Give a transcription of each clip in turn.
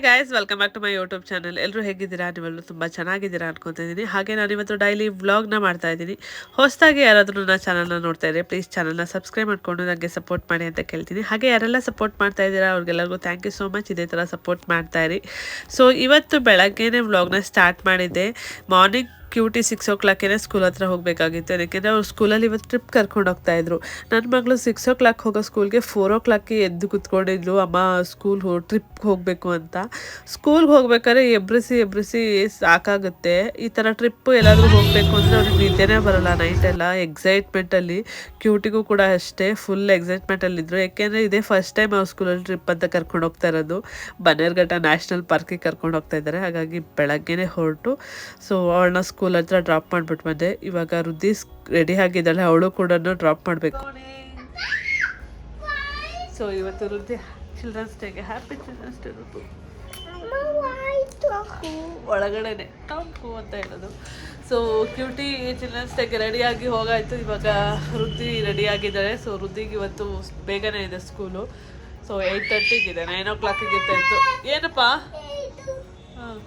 Hi guys welcome back to my YouTube channel ಎಲ್ಲರೂ ಹೇಗಿದ್ದೀರಾ? ನೀವೆಲ್ಲರೂ ತುಂಬ ಚೆನ್ನಾಗಿದ್ದೀರಾ ಅನ್ಕೊತಿದ್ದೀನಿ ಹಾಗೆ ನಾನು ಇವತ್ತು ಡೈಲಿ ವ್ಲಾಗ್ನ ಮಾಡ್ತಾ ಇದ್ದೀನಿ. ಹೊಸದಾಗಿ ಯಾರಾದರೂ ನನ್ನ ಚಾನಲ್ನ ನೋಡ್ತಾ ಇದ್ದರೆ ಪ್ಲೀಸ್ ಚಾನಲ್ನ ಸಬ್ಸ್ಕ್ರೈಬ್ ಮಾಡಿಕೊಂಡು ನನಗೆ ಸಪೋರ್ಟ್ ಮಾಡಿ ಅಂತ ಕೇಳ್ತೀನಿ. ಹಾಗೆ ಯಾರೆಲ್ಲ ಸಪೋರ್ಟ್ ಮಾಡ್ತಾ ಇದ್ದೀರಾ, ಅವ್ರಿಗೆಲ್ಲರಿಗೂ ಥ್ಯಾಂಕ್ ಯು ಸೋ ಮಚ್ ಇದೇ ಥರ ಸಪೋರ್ಟ್ ಮಾಡ್ತಾ ಇರಿ. ಸೊ ಇವತ್ತು ಬೆಳಗ್ಗೆನೇ ವ್ಲಾಗ್ನ ಸ್ಟಾರ್ಟ್ ಮಾಡಿದ್ದೆ. ಮಾರ್ನಿಂಗ್ ಕ್ಯೂಟಿ ಸಿಕ್ಸ್ ಓ ಕ್ಲಾಕೇನೆ ಸ್ಕೂಲ್ ಹತ್ರ ಹೋಗಬೇಕಾಗಿತ್ತು. ಯಾಕೆಂದರೆ ಅವ್ರು ಸ್ಕೂಲಲ್ಲಿ ಇವತ್ತು ಟ್ರಿಪ್ ಕರ್ಕೊಂಡು ಹೋಗ್ತಾ ಇದ್ರು. ನನ್ನ ಮಗಳು ಸಿಕ್ಸ್ ಓ ಕ್ಲಾಕ್ ಹೋಗೋ ಸ್ಕೂಲ್ಗೆ ಫೋರ್ ಓ ಕ್ಲಾಕ್ಗೆ ಎದ್ದು ಕುತ್ಕೊಂಡಿದ್ಲು. ಅಮ್ಮ ಸ್ಕೂಲ್ ಹೋ ಟ್ರಿಪ್ಗೆ ಹೋಗಬೇಕು ಅಂತ. ಸ್ಕೂಲ್ಗೆ ಹೋಗ್ಬೇಕಾದ್ರೆ ಎಬ್ರಿಸಿ ಎಬ್ರಿಸಿ ಸಾಕಾಗುತ್ತೆ. ಈ ಥರ ಟ್ರಿಪ್ಪು ಎಲ್ಲಾದರೂ ಹೋಗಬೇಕು ಅಂದರೆ ಅವ್ರಿಗೆ ನಿದ್ದೆನೇ ಬರಲ್ಲ ನೈಟೆಲ್ಲ ಎಕ್ಸೈಟ್ಮೆಂಟಲ್ಲಿ ಕ್ಯೂಟಿಗೂ ಕೂಡ ಅಷ್ಟೇ ಫುಲ್ ಎಕ್ಸೈಟ್ಮೆಂಟಲ್ಲಿದ್ದರು ಯಾಕೆಂದರೆ ಇದೇ ಫಸ್ಟ್ ಟೈಮ್ ಅವ್ರ ಸ್ಕೂಲಲ್ಲಿ ಟ್ರಿಪ್ ಅಂತ ಕರ್ಕೊಂಡು ಹೋಗ್ತಾ ಇರೋದು. ಬನ್ನೇರ್ಘಟ್ಟ ನ್ಯಾಷನಲ್ ಪಾರ್ಕಿಗೆ ಕರ್ಕೊಂಡು ಹೋಗ್ತಾ ಇದ್ದಾರೆ. ಹಾಗಾಗಿ ಬೆಳಗ್ಗೆನೇ ಹೊರಟು. ಸೊ ಅವಳನ್ನ ಸ್ಕೂಲ್ ಹತ್ರ ಡ್ರಾಪ್ ಮಾಡಿಬಿಟ್ಟು ಬಂದೆ. ಇವಾಗ ರುದ್ದಿ ರೆಡಿ ಆಗಿದ್ದಾಳೆ ಅವಳು ಕೂಡ ಡ್ರಾಪ್ ಮಾಡಬೇಕು. ಸೊ ಇವತ್ತು ರುದ್ದಿ ಚಿಲ್ಡ್ರನ್ಸ್ ಡೇಗೆ ಹ್ಯಾಪಿ ಚಿಲ್ಡ್ರನ್ಸ್ ಡೇ ರುದ್ದು. ಒಳಗಡೆನೆ ಟಾಂಕು ಅಂತ ಹೇಳೋದು. ಸೊ ಕ್ಯೂಟಿ ಚಿಲ್ಡ್ರನ್ಸ್ ಡೇಗೆ ರೆಡಿಯಾಗಿ ಹೋಗಾಯ್ತು. ಇವಾಗ ರುದ್ದಿ ರೆಡಿ ಆಗಿದ್ದಾಳೆ. ಸೊ ರುದ್ದಿಗೆ ಇವತ್ತು ಬೇಗನೆ ಇದೆ ಸ್ಕೂಲು ಸೊ ಏಯ್ಟ್ ತರ್ಟಿಗಿದೆ ನೈನ್ ಓ ಕ್ಲಾಕಿಗೆ ಇತ್ತು ಏನಪ್ಪ? ಹಾಂ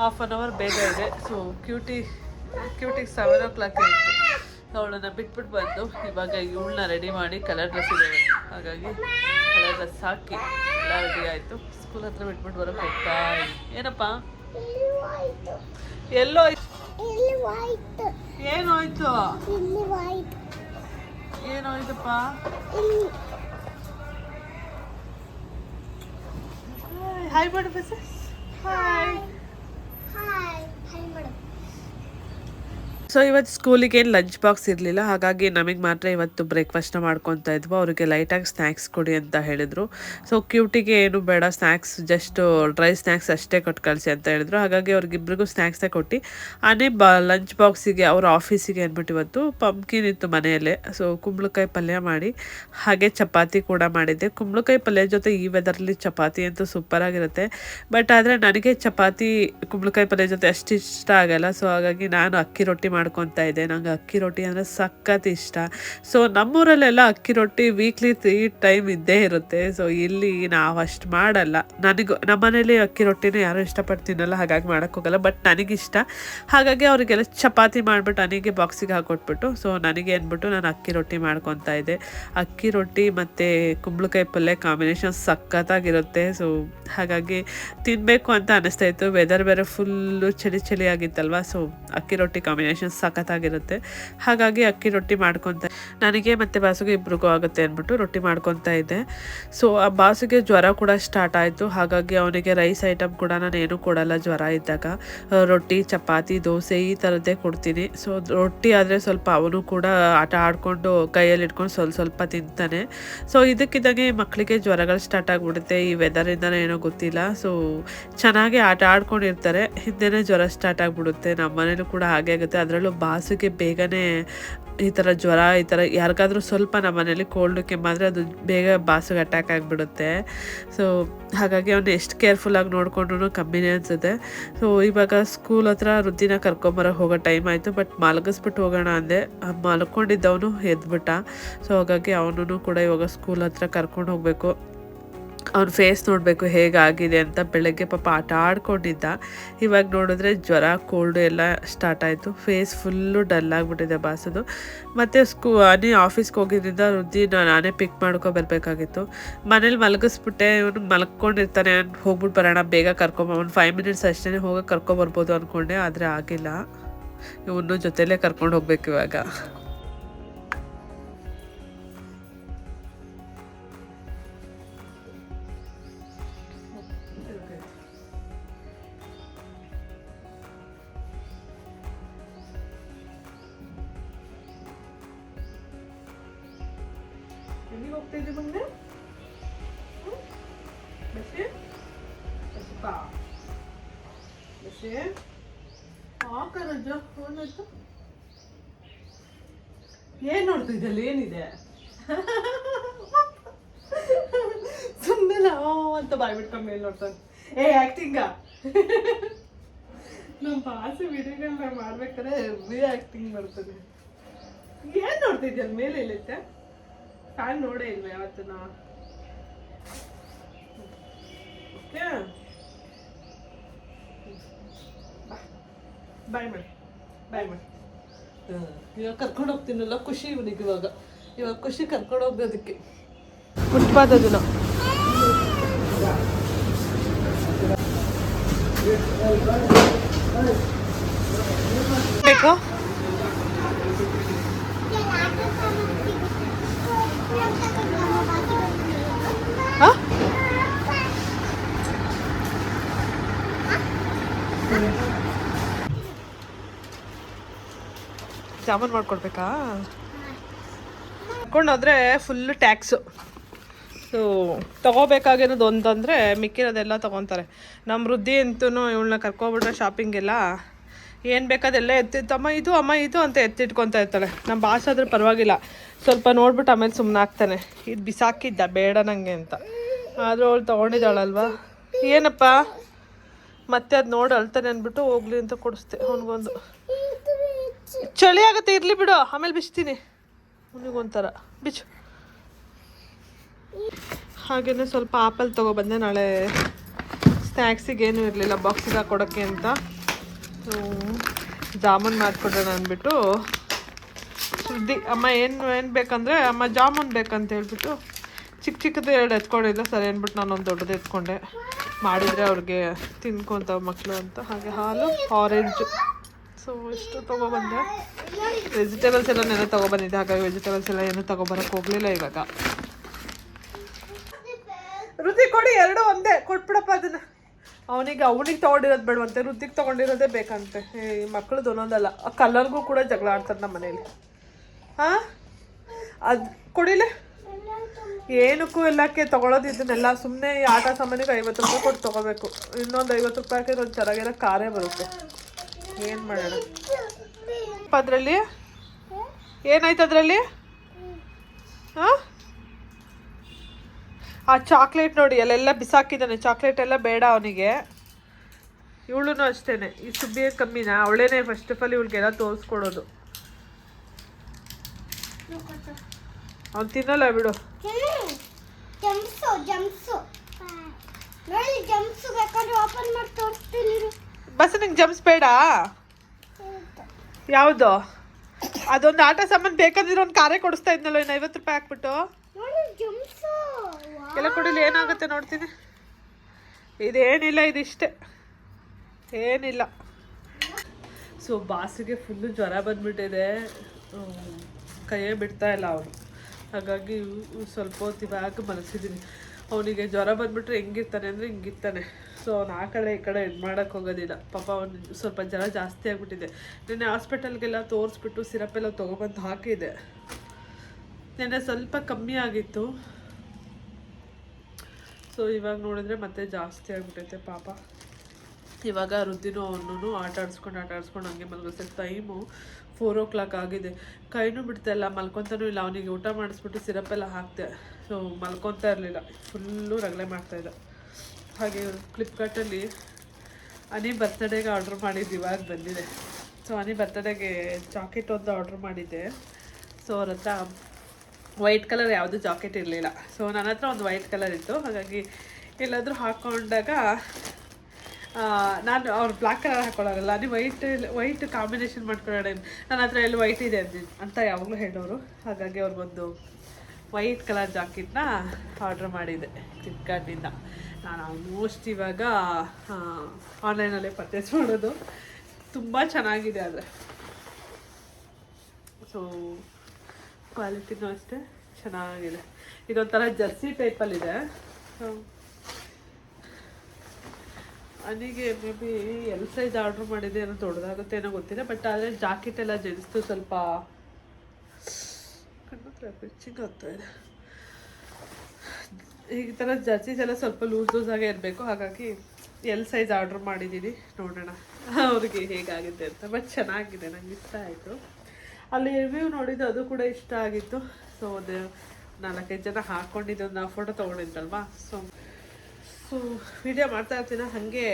ಹಾಫ್ ಆನ್ ಅವರ್ ಬೇಗ ಇದೆ. ಸೊ ಕ್ಯೂಟಿ ಕ್ಯೂಟಿಗೆ ಸೆವೆನ್ ಓ ಕ್ಲಾಕ್ ಇತ್ತು. ಅವಳನ್ನ ಬಿಟ್ಬಿಟ್ಟು ಬಂದು ಇವಾಗ ಇವಳನ್ನ ರೆಡಿ ಮಾಡಿ ಕಲರ್ ಡ್ರೆಸ್ ಇದೆ ಹಾಗಾಗಿ ಕಲರ್ ಡ್ರೆಸ್ ಹಾಕಿ ಎಲ್ಲ ರೆಡಿ ಆಯಿತು. ಸ್ಕೂಲ್ ಹತ್ರ ಬಿಟ್ಬಿಟ್ಟು ಬರೋಕೆ ಹೋಗ್ತಾ. ಏನಪ್ಪ? ಎಲ್ಲೋ ಏನೋಯ್ತು? ಏನೋಯ್ತಪ್ಪ? ಹಾಯ್ ಬಿಡು ಹಾಯ್ ಸೊ ಇವತ್ತು ಸ್ಕೂಲಿಗೆ ಏನು ಲಂಚ್ ಬಾಕ್ಸ್ ಇರಲಿಲ್ಲ, ಹಾಗಾಗಿ ನಮಗೆ ಮಾತ್ರ ಇವತ್ತು ಬ್ರೇಕ್ಫಾಸ್ಟ್ನ ಮಾಡ್ಕೊತಾ ಇದ್ವು. ಅವರಿಗೆ ಲೈಟಾಗಿ ಸ್ನ್ಯಾಕ್ಸ್ ಕೊಡಿ ಅಂತ ಹೇಳಿದರು. ಸೊ ಕ್ಯೂಟಿಗೆ ಏನು ಬೇಡ ಸ್ನ್ಯಾಕ್ಸ್ ಜಸ್ಟ್ ಡ್ರೈ ಸ್ನ್ಯಾಕ್ಸ್ ಅಷ್ಟೇ ಕೊಟ್ಟು ಕಳಿಸಿ ಅಂತ ಹೇಳಿದ್ರು. ಹಾಗಾಗಿ ಅವ್ರಿಗಿಬ್ರಿಗೂ ಸ್ನ್ಯಾಕ್ಸೇ ಕೊಟ್ಟು. ಆನೆ ಬ ಲಂಚ್ ಬಾಕ್ಸಿಗೆ ಅವ್ರ ಆಫೀಸಿಗೆ ಅಂದ್ಬಿಟ್ಟು ಇವತ್ತು ಪಂಪ್ಕಿನ್ ಇತ್ತು ಮನೆಯಲ್ಲೇ. ಸೊ ಕುಂಬಳಕಾಯಿ ಪಲ್ಯ ಮಾಡಿ, ಹಾಗೆ ಚಪಾತಿ ಕೂಡ ಮಾಡಿದ್ದೆ. ಕುಂಬಳಕಾಯಿ ಪಲ್ಯ ಜೊತೆ ಈ ವೆದರಲ್ಲಿ ಚಪಾತಿ ಅಂತೂ ಸೂಪರಾಗಿರುತ್ತೆ ಬಟ್ ಆದರೆ ನನಗೆ ಚಪಾತಿ, ಕುಂಬಳಕಾಯಿ ಪಲ್ಯ ಜೊತೆ ಅಷ್ಟು ಇಷ್ಟ ಆಗಲ್ಲ. ಸೊ ಹಾಗಾಗಿ ನಾನು ಅಕ್ಕಿ ರೊಟ್ಟಿ ಮಾಡ್ಕೊತಾ ಇದ್ದೆ ನಂಗೆ ಅಕ್ಕಿ ರೊಟ್ಟಿ ಅಂದರೆ ಸಖತ್ ಇಷ್ಟ. ಸೊ ನಮ್ಮೂರಲ್ಲೆಲ್ಲ ಅಕ್ಕಿ ರೊಟ್ಟಿ ವೀಕ್ಲಿ ತ್ರೀ ಟೈಮ್ ಇದ್ದೇ ಇರುತ್ತೆ. ಸೊ ಇಲ್ಲಿ ನಾವು ಅಷ್ಟು ಮಾಡಲ್ಲ. ನನಗೂ ನಮ್ಮ ಮನೇಲಿ ಅಕ್ಕಿ ರೊಟ್ಟಿನ ಯಾರು ಇಷ್ಟಪಟ್ಟು ತಿನ್ನಲ್ಲ ಹಾಗಾಗಿ ಮಾಡೋಕ್ಕೋಗಲ್ಲ ಬಟ್ ನನಗಿಷ್ಟ. ಹಾಗಾಗಿ ಅವರಿಗೆಲ್ಲ ಚಪಾತಿ ಮಾಡಿಬಿಟ್ಟು ನನಗೆ ಬಾಕ್ಸಿಗೆ ಹಾಕೊಟ್ಬಿಟ್ಟು ಸೊ ನನಗೆ ಅಂದ್ಬಿಟ್ಟು ನಾನು ಅಕ್ಕಿ ರೊಟ್ಟಿ ಮಾಡ್ಕೊತಾ ಇದ್ದೆ. ಅಕ್ಕಿ ರೊಟ್ಟಿ ಮತ್ತು ಕುಂಬಳಕಾಯಿ ಪಲ್ಯ ಕಾಂಬಿನೇಷನ್ ಸಖತ್ತಾಗಿರುತ್ತೆ. ಸೊ ಹಾಗಾಗಿ ತಿನ್ನಬೇಕು ಅಂತ ಅನ್ನಿಸ್ತಾ ಇತ್ತು. ವೆದರ್ ಬೇರೆ ಫುಲ್ಲು ಚಳಿ ಚಳಿ ಆಗಿತ್ತಲ್ವ? ಸೊ ಅಕ್ಕಿ ರೊಟ್ಟಿ ಕಾಂಬಿನೇಷನ್ ಸಖತ್ತಾಗಿರುತ್ತೆ. ಹಾಗಾಗಿ ಅಕ್ಕಿ ರೊಟ್ಟಿ ಮಾಡ್ಕೊತ, ನನಗೆ ಮತ್ತು ಬಾಸುಗೆ ಇಬ್ರಿಗೂ ಆಗುತ್ತೆ ಅಂದ್ಬಿಟ್ಟು ರೊಟ್ಟಿ ಮಾಡ್ಕೊತಾ ಇದ್ದೆ. ಸೊ ಆ ಬಾಸುಗೆ ಜ್ವರ ಕೂಡ ಸ್ಟಾರ್ಟ್ ಆಯಿತು. ಹಾಗಾಗಿ ಅವನಿಗೆ ರೈಸ್ ಐಟಮ್ ಕೂಡ ನಾನು ಏನೂ ಕೊಡಲ್ಲ ಜ್ವರ ಇದ್ದಾಗ. ರೊಟ್ಟಿ, ಚಪಾತಿ, ದೋಸೆ ಈ ಥರದ್ದೇ ಕೊಡ್ತೀನಿ. ಸೊ ರೊಟ್ಟಿ ಆದರೆ ಸ್ವಲ್ಪ ಅವನು ಕೂಡ ಆಟ ಆಡಿಕೊಂಡು ಕೈಯಲ್ಲಿ ಇಟ್ಕೊಂಡು ಸ್ವಲ್ಪ ಸ್ವಲ್ಪ ತಿಂತಾನೆ. ಸೊ ಇದಕ್ಕಿದ್ದಾಗೆ ಮಕ್ಕಳಿಗೆ ಜ್ವರಗಳು ಸ್ಟಾರ್ಟ್ ಆಗಿಬಿಡುತ್ತೆ. ಈ ವೆದರಿಂದನೇ ಏನೋ ಗೊತ್ತಿಲ್ಲ. ಸೊ ಚೆನ್ನಾಗಿ ಆಟ ಆಡ್ಕೊಂಡಿರ್ತಾರೆ. ಹಿಂದೆನೇ ಜ್ವರ ಸ್ಟಾರ್ಟ್ ಆಗಿಬಿಡುತ್ತೆ. ನಮ್ಮ ಮನೇಲೂ ಕೂಡ ಹಾಗೆ ಆಗುತ್ತೆ. ಅದರಲ್ಲೂ ಬಾಸುಗೆ ಬೇಗನೆ ಈ ಥರ ಜ್ವರ, ಈ ಥರ ಯಾರಿಗಾದ್ರೂ ಸ್ವಲ್ಪ ನಮ್ಮ ಮನೇಲಿ ಕೋಲ್ಡ್ ಕೆಮ್ಮಾದರೆ ಅದು ಬೇಗ ಬಾಸಿಗೆ ಅಟ್ಯಾಕ್ ಆಗಿಬಿಡುತ್ತೆ. ಸೊ ಹಾಗಾಗಿ ಅವನು ಎಷ್ಟು ಕೇರ್ಫುಲ್ಲಾಗಿ ನೋಡಿಕೊಂಡ್ರು ಕಮ್ಮಿನೇ ಅನಿಸುತ್ತೆ. ಸೊ ಇವಾಗ ಸ್ಕೂಲ್ ಹತ್ರ ವೃದ್ಧಿನ ಕರ್ಕೊಂಬರೋ ಹೋಗೋ ಟೈಮ್ ಆಯಿತು ಬಟ್ ಮಲಗಿಸ್ಬಿಟ್ಟು ಹೋಗೋಣ ಅಂದೆ. ಮಲ್ಕೊಂಡಿದ್ದವನು ಎದ್ಬಿಟ್ಟ. ಸೊ ಹಾಗಾಗಿ ಅವನು ಕೂಡ ಇವಾಗ ಸ್ಕೂಲ್ ಹತ್ರ ಕರ್ಕೊಂಡು ಹೋಗಬೇಕು. ಅವ್ನ ಫೇಸ್ ನೋಡಬೇಕು ಹೇಗಾಗಿದೆ ಅಂತ ಬೆಳಗ್ಗೆ ಪಾಪ ಆಟ ಆಡ್ಕೊಂಡಿದ್ದ. ಇವಾಗ ನೋಡಿದ್ರೆ ಜ್ವರ ಕೋಲ್ಡು ಎಲ್ಲ ಸ್ಟಾರ್ಟ್ ಆಯಿತು. ಫೇಸ್ ಫುಲ್ಲು ಡಲ್ ಆಗಿಬಿಟ್ಟಿದೆ ಬಾಸದು. ಮತ್ತು ಸ್ಕೂ ಅನೇ ಆಫೀಸ್ಗೆ ಹೋಗಿದ್ದರಿಂದ ರುದ್ದಿ ನಾನೇ ಪಿಕ್ ಮಾಡ್ಕೊ ಬರಬೇಕಾಗಿತ್ತು. ಮನೇಲಿ ಮಲಗಿಸ್ಬಿಟ್ಟೆ, ಇವನು ಮಲ್ಕೊಂಡಿರ್ತಾನೆ ಹೋಗ್ಬಿಟ್ಟು ಬರೋಣ, ಬೇಗ ಕರ್ಕೊಂಬ ಒಂದು ಫೈವ್ ಮಿನಿಟ್ಸ್ ಅಷ್ಟೇ ಹೋಗಿ ಕರ್ಕೊಬರ್ಬೋದು ಅಂದ್ಕೊಂಡೆ ಆದರೆ ಆಗಿಲ್ಲ. ಇವನು ಜೊತೆಲೇ ಕರ್ಕೊಂಡು ಹೋಗ್ಬೇಕು ಇವಾಗ. ಫೋನಾಯ್ತು ಏನ್ ನೋಡ್ತಿದ್ದಲ್ಲಿ ಏನಿದೆ? ಸುಮ್ಮನೆ ಅಂತ ಬಾಯ್ ಬಿಟ್ಕೊಂಡ್ ಮೇಲೆ ನೋಡ್ತಾನೆ. ಏ ಆಕ್ಟಿಂಗ ನಮ್ಮ ಪಾಸು ವಿಡಿಯೋಗಳನ್ನ ಮಾಡ್ಬೇಕಾದ್ರೆ ಎವ್ರಿ ಆಕ್ಟಿಂಗ್ ಮಾಡ್ತಾನೆ ಏನ್ ನೋಡ್ತಾ ಇದ್ಯಲ್ಲ ಮೇಲೆ ಇಲ್ಲೈತೆ. ಫ್ಯಾನ್ ನೋಡೇ ಇಲ್ವ ಯಾವತ್ತು? ನಾ. ಬಾಯ್ ಮಾಡಿ ಬಾಯ್ ಮಾಡಿ. ಹಾಂ ಇವಾಗ ಕರ್ಕೊಂಡು ಹೋಗ್ತೀನಲ್ಲ ಖುಷಿ ಇವನಿಗೆ ಇವಾಗ. ಇವಾಗ ಖುಷಿ ಕರ್ಕೊಂಡು ಹೋಗೋದಕ್ಕೆ. ಮುಟ್ಬಾರ್ದದು ನಾವು ಬೇಕು? ಜಾಮೂನ್ ಮಾಡ್ಕೊಡ್ಬೇಕಾ? ಮಾಡ್ಕೊಂಡೋದ್ರೆ ಫುಲ್ ಟ್ಯಾಕ್ಸು ಸೊ ತೊಗೋಬೇಕಾಗಿರೋದು ಒಂದಂದರೆ ಮಿಕ್ಕಿರೋದೆಲ್ಲ ತೊಗೊತಾರೆ. ನಮ್ಮ ವೃದ್ಧಿ ಅಂತೂ ಇವಳನ್ನ ಕರ್ಕೊಬಿಟ್ರೆ ಶಾಪಿಂಗೆಲ್ಲ ಏನು ಬೇಕಾದೆಲ್ಲ ಎತ್ತಿತ್ತು ಅಮ್ಮ ಇದು ಅಮ್ಮ ಇದು ಅಂತ ಎತ್ತಿಟ್ಕೊತಾ ಇರ್ತಾಳೆ. ನಮ್ಮ ಬಾಸ್ ಆದರೆ ಪರವಾಗಿಲ್ಲ. ಸ್ವಲ್ಪ ನೋಡ್ಬಿಟ್ಟು ಆಮೇಲೆ ಸುಮ್ಮನೆ ಆಗ್ತಾನೆ. ಇದು ಬಿಸಾಕಿದ್ದ, ಬೇಡ ನನಗೆ ಅಂತ. ಆದರೂ ಅವಳು ತೊಗೊಂಡಿದ್ದಾಳಲ್ವಾ? ಏನಪ್ಪ? ಮತ್ತೆ ಅದು ನೋಡಿ ಅಳ್ತಾನೆ ಅಂದ್ಬಿಟ್ಟು ಹೋಗ್ಲಿ ಅಂತ ಕೊಡಿಸ್ತೆ ಅವನಿಗೊಂದು. ಚಳಿ ಆಗತ್ತೆ, ಇರ್ಲಿ ಬಿಡು. ಆಮೇಲೆ ಬಿಚ್ತೀನಿ. ಒಂಥರ ಬಿಚ್ಚು. ಹಾಗೆಯೇ ಸ್ವಲ್ಪ ಆಪಲ್ ತೊಗೊಬಂದೆ, ನಾಳೆ ಸ್ನ್ಯಾಕ್ಸಿಗೆ ಏನೂ ಇರಲಿಲ್ಲ, ಬಾಕ್ಸಿಗೆ ಹಾಕೊಡೋಕ್ಕೆ ಅಂತ. ಜಾಮೂನ್ ಮಾಡಿಕೊಡೋಣ ಅಂದ್ಬಿಟ್ಟು. ಸುದ್ದಿ ಅಮ್ಮ ಏನು ಏನು ಬೇಕಂದರೆ, ಅಮ್ಮ ಜಾಮೂನ್ ಬೇಕಂತ ಹೇಳ್ಬಿಟ್ಟು ಚಿಕ್ಕ ಚಿಕ್ಕದು ಎರಡು ಎತ್ಕೊಂಡಿದ್ದೆ ಸರಿ ಅಂದ್ಬಿಟ್ಟು ನಾನೊಂದು ದೊಡ್ಡದು ಎತ್ಕೊಂಡೆ. ಮಾಡಿದರೆ ಅವ್ರಿಗೆ ತಿನ್ಕೊತ ಮಕ್ಕಳು ಅಂತ. ಹಾಗೆ ಹಾಲು ಆರೆಂಜು ಸೊ, ಇಷ್ಟು ತೊಗೊಬಂದೆ. ವೆಜಿಟೇಬಲ್ಸ್ ಎಲ್ಲ ನೆನೆ ತೊಗೊಬಂದಿದ್ದೆ. ಹಾಗಾಗಿ ವೆಜಿಟೇಬಲ್ಸ್ ಎಲ್ಲ ಏನು ತೊಗೊಬರಕ್ಕೆ ಹೋಗಲಿಲ್ಲ ಇವಾಗ. ರುಚಿ ಕೊಡಿ, ಎರಡು ಒಂದೇ. ಕೊಟ್ಬಿಡಪ್ಪ ಅದನ್ನ. ಅವನಿಗೆ ಅವನಿಗೆ ತೊಗೊಂಡಿರೋದು ಬೇಡವಂತೆ. ರುದ್ದಿಗೆ ತೊಗೊಂಡಿರೋದೇ ಬೇಕಂತೆ. ಈ ಮಕ್ಕಳದ್ದು ಒಂದೊಂದಲ್ಲ. ಆ ಕಲರ್ಗೂ ಕೂಡ ಜಗಳ ಆಡ್ತಾರೆ ನಮ್ಮ ಮನೇಲಿ. ಹಾಂ? ಅದು ಕೊಡಿಲೆ. ಏನಕ್ಕೂ ಎಲ್ಲಕ್ಕೆ ತೊಗೊಳೋದು ಇದನ್ನೆಲ್ಲ. ಸುಮ್ಮನೆ ಆಟ ಸಾಮಾನಿಗೆ ಐವತ್ತು ರೂಪಾಯಿ ಕೊಟ್ಟು ತೊಗೋಬೇಕು. ಇನ್ನೊಂದು ಐವತ್ತು ರೂಪಾಯಿಗೆ ಒಂದು ಚೆನ್ನಾಗಿರೋ ಕಾರೇ ಬರುತ್ತೆ. ಏನು ಮಾಡೋಣ? ಅದರಲ್ಲಿ? ಏನಾಯ್ತು ಅದರಲ್ಲಿ? ಹಾಂ? ಆ ಚಾಕ್ಲೇಟ್ ನೋಡಿ ಅಲ್ಲೆಲ್ಲ ಬಿಸಾಕಿದ್ದಾನೆ. ಚಾಕ್ಲೇಟ್ ಎಲ್ಲ ಬೇಡ ಅವನಿಗೆ. ಇವಳು ಅಷ್ಟೇನೆ. ಈ ಸುಬ್ಬಿಯ ಕಮ್ಮಿನ? ಅವಳೇನೆ ಫಸ್ಟ್ ಆಫ್ ಆಲ್ ಇವಳಿಗೆಲ್ಲ ತೋರಿಸ್ಕೊಡೋದು. ಅವ್ನು ತಿನ್ನಲ್ಲ ಬಿಡು. ಜಂಪ್ಸು ಜಂಪ್ಸು ನೋಡಿ ಜಂಪ್ಸು ಬೇಕಾದ್ರೆ ಓಪನ್ ಮಾಡಿ ತೋರಿಸ್ತೀನಿ. ಬಸ್ ನಂಗೆ ಜಮ್ಸ್ ಬೇಡ ಯಾವುದು? ಅದೊಂದು ಆಟ ಸಾಮಾನು ಬೇಕಾದ್ರೆ ಒಂದು ಕಾರೇ ಕೊಡಿಸ್ತಾ ಇದ್ನಲ್ಲ ಇನ್ನು ಐವತ್ತು ರೂಪಾಯಿ ಹಾಕ್ಬಿಟ್ಟು. ಜಂಪ್ಸು ಎಲ್ಲ ಕೊಡಿಲ್ಲ ಏನಾಗುತ್ತೆ ನೋಡ್ತೀನಿ. ಇದೇನಿಲ್ಲ ಇದಿಷ್ಟೇ. ಏನಿಲ್ಲ. ಸೊ ಬಾಸಿಗೆ ಫುಲ್ಲು ಜ್ವರ ಬಂದ್ಬಿಟ್ಟಿದೆ. ಕೈಯೇ ಬಿಡ್ತಾ ಇಲ್ಲ ಅವರು. ಹಾಗಾಗಿ ಸ್ವಲ್ಪ ಹೊತ್ತು ಇವಾಗ ಮಲಗಿಸಿದ್ದೀನಿ ಅವನಿಗೆ ಜ್ವರ ಬಂದ್ಬಿಟ್ರೆ ಹೆಂಗಿರ್ತಾನೆ ಅಂದರೆ ಹಿಂಗಿರ್ತಾನೆ. ಸೊ ಅವ್ನು ಆ ಕಡೆ ಈ ಕಡೆ ಇದು ಮಾಡೋಕ್ಕೆ ಹೋಗೋದಿಲ್ಲ. ಪಾಪ ಅವ್ನು ಸ್ವಲ್ಪ ಜ್ವರ ಜಾಸ್ತಿ ಆಗಿಬಿಟ್ಟಿದೆ. ನಿನ್ನೆ ಹಾಸ್ಪಿಟಲ್ಗೆಲ್ಲ ತೋರಿಸ್ಬಿಟ್ಟು ಸಿರಪ್ ಎಲ್ಲ ತೊಗೊಬಂದು ಹಾಕಿದೆ. ನಿನ್ನೆ ಸ್ವಲ್ಪ ಕಮ್ಮಿ ಆಗಿತ್ತು. ಸೊ ಇವಾಗ ನೋಡಿದ್ರೆ ಮತ್ತೆ ಜಾಸ್ತಿ ಆಗಿಬಿಟ್ಟೈತೆ ಪಾಪ. ಇವಾಗ ರುದ್ದಿನೂ ಅವನು ಆಟ ಆಡಿಸ್ಕೊಂಡು ಆಟ ಆಡಿಸ್ಕೊಂಡು ಹಂಗೆ ಮಲಗಿಸ್ತೆ ಟೈಮು ಫೋರ್ ಓ ಕ್ಲಾಕ್ ಆಗಿದೆ. ಕೈನೂ ಬಿಡ್ತಾ ಇಲ್ಲ, ಮಲ್ಕೊತಾನೂ ಇಲ್ಲ. ಅವನಿಗೆ ಊಟ ಮಾಡಿಸ್ಬಿಟ್ಟು ಸಿರಪ್ ಎಲ್ಲ ಹಾಕ್ತೆ. ಸೊ ಮಲ್ಕೊತಾ ಇರಲಿಲ್ಲ. ಫುಲ್ಲು ರಗಳೆ ಮಾಡ್ತಾಯಿದ್ದ ಹಾಗೆ ಫ್ಲಿಪ್ಕಾರ್ಟಲ್ಲಿ ಅನಿ ಬರ್ತಡೇಗೆ ಆರ್ಡ್ರ್ ಮಾಡಿದ್ದು ಇವಾಗ ಬಂದಿದೆ. ಸೊ ಅನಿ ಬರ್ತಡೇಗೆ ಜಾಕೆಟ್ ಒಂದು ಆರ್ಡ್ರ್ ಮಾಡಿದ್ದೆ. ಸೊ ಅವ್ರ ಹತ್ರ ವೈಟ್ ಕಲರ್ ಯಾವುದು ಜಾಕೆಟ್ ಇರಲಿಲ್ಲ. ಸೊ ನನ್ನ ಹತ್ರ ಒಂದು ವೈಟ್ ಕಲರ್ ಇತ್ತು. ಹಾಗಾಗಿ ಎಲ್ಲಾದರೂ ಹಾಕ್ಕೊಂಡಾಗ ನಾನು ಅವ್ರು ಬ್ಲ್ಯಾಕ್ ಕಲರ್ ಹಾಕೊಳ್ಳೋರಲ್ಲ, ನೀವು ವೈಟ್ ವೈಟ್ ಕಾಂಬಿನೇಷನ್ ಮಾಡ್ಕೊಳ್ಳೋಣ ನನ್ನ ಹತ್ರ ಎಲ್ಲಿ ವೈಟ್ ಇದೆ ಅಂತ ಅಂತ ಯಾವಾಗಲೂ ಹೇಳೋರು. ಹಾಗಾಗಿ ಅವ್ರಿಗೊಂದು ವೈಟ್ ಕಲರ್ ಜಾಕೆಟ್ನ ಆರ್ಡ್ರ್ ಮಾಡಿದ್ದೆ ಫ್ಲಿಪ್ಕಾರ್ಟಿಂದ ನಾನು ಆಲ್ಮೋಸ್ಟ್ ಇವಾಗ ಆನ್ಲೈನಲ್ಲೇ ಪರ್ಚೇಸ್ ಮಾಡೋದು. ತುಂಬ ಚೆನ್ನಾಗಿದೆ ಆದರೆ. ಸೊ ಕ್ವಾಲಿಟಿನೂ ಅಷ್ಟೇ ಚೆನ್ನಾಗಿದೆ. ಇದೊಂಥರ ಜರ್ಸಿ ಟೈಪಲ್ಲಿದೆ ಸೊ ನನಗೆ maybe L size order ಮಾಡಿದೆ ಏನೋ ದೊಡ್ಡದಾಗುತ್ತೆ ಏನೋ ಗೊತ್ತಿಲ್ಲ ಬಟ್ ಆದರೆ ಜಾಕೆಟ್ ಎಲ್ಲ ಜೆನ್ಸ್ದು ಸ್ವಲ್ಪ ಪಿಚ್ಚಿಂಗ್ ಆಗ್ತಾ ಇದೆ. ಈ ಥರ ಜರ್ಸೀಸ್ ಎಲ್ಲ ಸ್ವಲ್ಪ ಲೂಸ್ ಲೂಸ್ ಆಗೇ ಇರಬೇಕು, ಹಾಗಾಗಿ ಎಲ್ ಸೈಜ್ ಆರ್ಡ್ರ್ ಮಾಡಿದ್ದೀನಿ ನೋಡೋಣ ಅವ್ರಿಗೆ ಹೇಗಾಗುತ್ತೆ ಅಂತ ಬಟ್ ಚೆನ್ನಾಗಿದೆ, ನಂಗೆ ಇಷ್ಟ ಆಯಿತು. ಅಲ್ಲಿ ರಿವ್ಯೂ ನೋಡಿದ್ದು ಅದು ಕೂಡ ಇಷ್ಟ ಆಗಿತ್ತು ಸೊ ಅದು ನಾಲ್ಕೈದು ಜನ ಹಾಕ್ಕೊಂಡಿದ್ದು ಒಂದು ಫೋಟೋ ತೊಗೊಂಡಿದ್ದಲ್ವಾ ಸೊ ಸೊ ವಿಡಿಯೋ ಮಾಡ್ತಾ ಇರ್ತೀನಿ? ಹಾಗೆ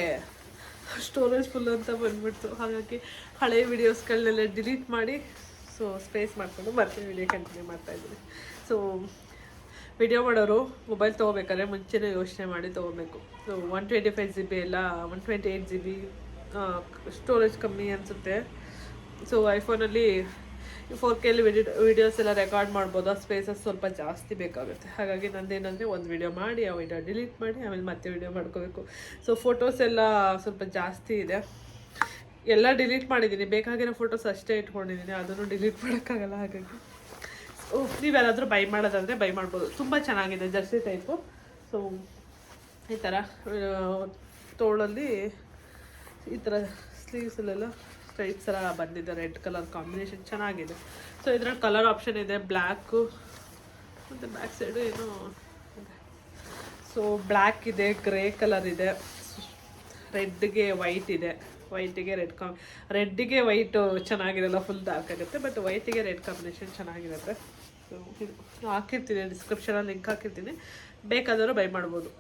ಸ್ಟೋರೇಜ್ ಫುಲ್ ಅಂತ ಬಂದ್ಬಿಡ್ತು. ಹಾಗಾಗಿ ಹಳೆಯ ವೀಡಿಯೋಸ್ಗಳನ್ನೆಲ್ಲ ಡಿಲೀಟ್ ಮಾಡಿ ಸೊ ಸ್ಪೇಸ್ ಮಾಡಿಕೊಂಡು ಮತ್ತೆ ವಿಡಿಯೋ ಕಂಟಿನ್ಯೂ ಮಾಡ್ತಾ ಇದ್ದೀನಿ. ಸೊ ವಿಡಿಯೋ ಮಾಡೋರು ಮೊಬೈಲ್ ತೊಗೋಬೇಕಾದ್ರೆ ಮುಂಚೆನೇ ಯೋಚನೆ ಮಾಡಿ ತೊಗೋಬೇಕು. So one twenty five G B ಎಲ್ಲ one twenty eight G B storage ಕಮ್ಮಿ ಅನಿಸುತ್ತೆ. ಸೊ ಐಫೋನಲ್ಲಿ ಫೋರ್ ಕೆಲಿ ವಿಡಿ ವೀಡಿಯೋಸ್ ಎಲ್ಲ ರೆಕಾರ್ಡ್ ಮಾಡ್ಬೋದು. ಆ ಸ್ಪೇಸಸ್ ಸ್ವಲ್ಪ ಜಾಸ್ತಿ ಬೇಕಾಗುತ್ತೆ. ಹಾಗಾಗಿ ನಂದೇನಂದರೆ ಒಂದು ವಿಡಿಯೋ ಮಾಡಿ, ಆ ವಿಡಿಯೋ ಡಿಲೀಟ್ ಮಾಡಿ, ಆಮೇಲೆ ಮತ್ತೆ ವಿಡಿಯೋ ಮಾಡ್ಕೋಬೇಕು. ಸೊ ಫೋಟೋಸ್ ಎಲ್ಲ ಸ್ವಲ್ಪ ಜಾಸ್ತಿ ಇದೆ. ಎಲ್ಲ ಡಿಲೀಟ್ ಮಾಡಿದ್ದೀನಿ. ಬೇಕಾಗಿರೋ ಫೋಟೋಸ್ ಅಷ್ಟೇ ಇಟ್ಕೊಂಡಿದ್ದೀನಿ. ಅದನ್ನು ಡಿಲೀಟ್ ಮಾಡೋಕ್ಕಾಗಲ್ಲ ಹಾಗಾಗಿ. ಸೊ ನೀವೆಲ್ಲಾದರೂ ಬೈ ಮಾಡೋದಾದರೆ ಬೈ ಮಾಡ್ಬೋದು. ತುಂಬ ಚೆನ್ನಾಗಿದೆ ಜರ್ಸಿ ಟೈಪು ಸೊ ಈ ಥರ ತೋಳಲ್ಲಿ ಈ ಥರ ಸ್ಲೀವ್ಸಲ್ಲೆಲ್ಲ ಸ್ಟ್ರೈಪ್ಸ್ ಎಲ್ಲ ಬಂದಿದೆ, ರೆಡ್ ಕಲರ್ ಕಾಂಬಿನೇಷನ್ ಚೆನ್ನಾಗಿದೆ. ಸೊ ಇದ್ರಲ್ಲಿ ಕಲರ್ ಆಪ್ಷನ್ ಇದೆ ಬ್ಲ್ಯಾಕು ಮತ್ತು ಬ್ಯಾಕ್ ಸೈಡು ಏನು ಸೊ ಬ್ಲ್ಯಾಕ್ ಇದೆ, ಗ್ರೇ ಕಲರ್ ಇದೆ. ರೆಡ್ಗೆ ವೈಟ್ ಇದೆ. ವೈಟಿಗೆ ರೆಡ್ ಕಾಂಬ್ ರೆಡ್ಡಿಗೆ ವೈಟು ಚೆನ್ನಾಗಿರಲ್ಲ ಫುಲ್ ಡಾರ್ಕ್ ಆಗುತ್ತೆ ಬಟ್ ವೈಟಿಗೆ ರೆಡ್ ಕಾಂಬಿನೇಷನ್ ಚೆನ್ನಾಗಿರುತ್ತೆ ಸೊ ಹಾಕಿರ್ತೀನಿ ಡಿಸ್ಕ್ರಿಪ್ಷನಲ್ಲಿ ಲಿಂಕ್ ಹಾಕಿರ್ತೀನಿ. ಬೇಕಾದರೂ ಬೈ ಮಾಡ್ಬೋದು.